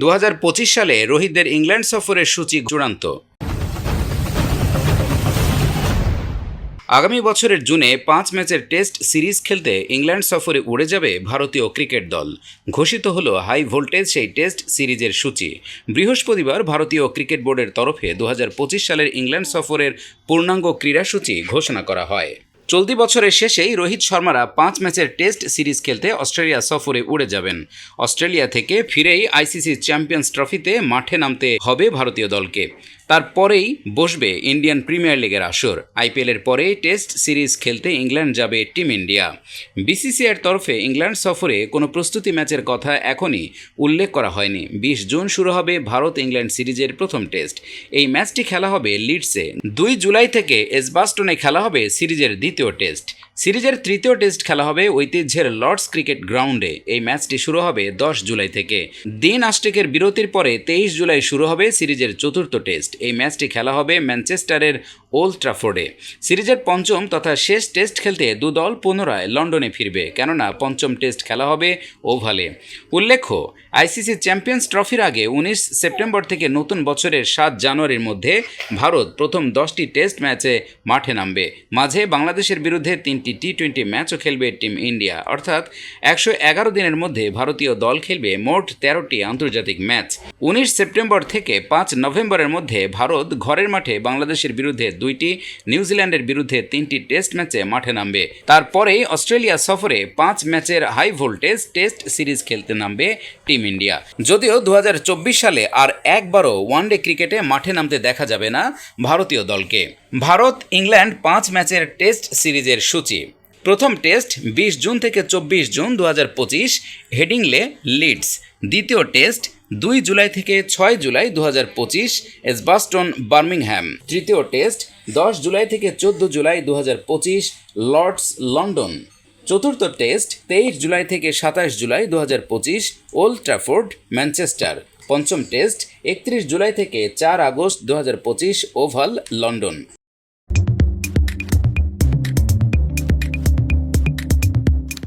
দু হাজার পঁচিশ সালে রোহিতদের ইংল্যান্ড সফরের সূচি চূড়ান্ত। আগামী বছরের জুনে পাঁচ ম্যাচের টেস্ট সিরিজ খেলতে ইংল্যান্ড সফরে উড়ে যাবে ভারতীয় ক্রিকেট দল। ঘোষিত হলো হাই ভোল্টেজ সেই টেস্ট সিরিজের সূচি। বৃহস্পতিবার ভারতীয় ক্রিকেট বোর্ডের তরফে দু হাজার পঁচিশ সালের ইংল্যান্ড সফরের পূর্ণাঙ্গ ক্রীড়াসূচি ঘোষণা করা হয়। চলতি বছরের শেষেই রোহিত শর্মারা পাঁচ ম্যাচের টেস্ট সিরিজ খেলতে অস্ট্রেলিয়া সফরে উড়ে যাবেন। অস্ট্রেলিয়া থেকে ফিরেই আইসিসি চ্যাম্পিয়ন্স ট্রফিতে মাঠে নামতে হবে ভারতীয় দলকে। তারপরেই বসবে ইন্ডিয়ান প্রিমিয়ার লিগের আসর। আইপিএলের পরে টেস্ট সিরিজ খেলতে ইংল্যান্ড যাবে টিম ইন্ডিয়া। বিসিসিআইয়ের তরফে ইংল্যান্ড সফরে কোনো প্রস্তুতি ম্যাচের কথা এখনই উল্লেখ করা হয়নি। বিশ জুন শুরু হবে ভারত ইংল্যান্ড সিরিজের প্রথম টেস্ট। এই ম্যাচটি খেলা হবে লিডসে। দুই জুলাই থেকে এসবাস্টনে খেলা হবে সিরিজের দ্বিতীয় টেস্ট। সিরিজের তৃতীয় টেস্ট খেলা হবে ঐতিহ্যের লর্ডস ক্রিকেট গ্রাউন্ডে। এই ম্যাচটি শুরু হবে দশ জুলাই থেকে। দিন আষ্টেকের বিরতির পরে তেইশ জুলাই শুরু হবে সিরিজের চতুর্থ টেস্ট। এই ম্যাচটি খেলা হবে ম্যানচেস্টারের ওল্ড ট্রাফোর্ডে। সিরিজের পঞ্চম তথা শেষ টেস্ট খেলতে দু দল পুনরায় লন্ডনে ফিরবে, কেননা পঞ্চম টেস্ট খেলা হবে ওভালে। উল্লেখ্য, আইসিসি চ্যাম্পিয়ন্স ট্রফির আগে উনিশ সেপ্টেম্বর থেকে নতুন বছরের সাত জানুয়ারির মধ্যে ভারত প্রথম দশটি টেস্ট ম্যাচে মাঠে নামবে। মাঝে বাংলাদেশের বিরুদ্ধে তিনটি টি টোয়েন্টি ম্যাচও খেলবে টিম ইন্ডিয়া। অর্থাৎ একশো এগারো দিনের মধ্যে ভারতীয় দল খেলবে মোট তেরোটি আন্তর্জাতিক ম্যাচ। উনিশ সেপ্টেম্বর থেকে পাঁচ নভেম্বরের মধ্যে ভারত ঘরের মাঠে বাংলাদেশের বিরুদ্ধে দুইটি নিউজিল্যান্ডের বিরুদ্ধে তিনটি টেস্ট ম্যাচে মাঠে নামবে। তারপরেই অস্ট্রেলিয়া সফরে পাঁচ ম্যাচের হাই ভোল্টেজ টেস্ট সিরিজ খেলতে নামবে টিম ইন্ডিয়া। যদিও দু সালে আর একবারও ওয়ানডে ক্রিকেটে মাঠে নামতে দেখা যাবে না ভারতীয় দলকে। ভারত, ইংল্যান্ড পাঁচ ম্যাচের টেস্ট সিরিজের সূচি। প্রথম টেস্ট বিশ জুন থেকে চব্বিশ জুন দু হাজার পঁচিশ, হেডিংলে লিডস। দ্বিতীয় টেস্ট দুই জুলাই থেকে ছয় জুলাই দু হাজার পঁচিশ এসবাস্টন বার্মিংহ্যাম তৃতীয় টেস্ট দশ জুলাই থেকে চোদ্দ জুলাই দু হাজার পঁচিশ লর্ডস লন্ডন। চতুর্থ টেস্ট তেইশ জুলাই থেকে সাতাশ জুলাই দু হাজার পঁচিশ ওল্ড ট্রাফোর্ড, ম্যানচেস্টার। পঞ্চম টেস্ট একত্রিশ জুলাই থেকে চার আগস্ট দু হাজার পঁচিশ ওভাল লন্ডন।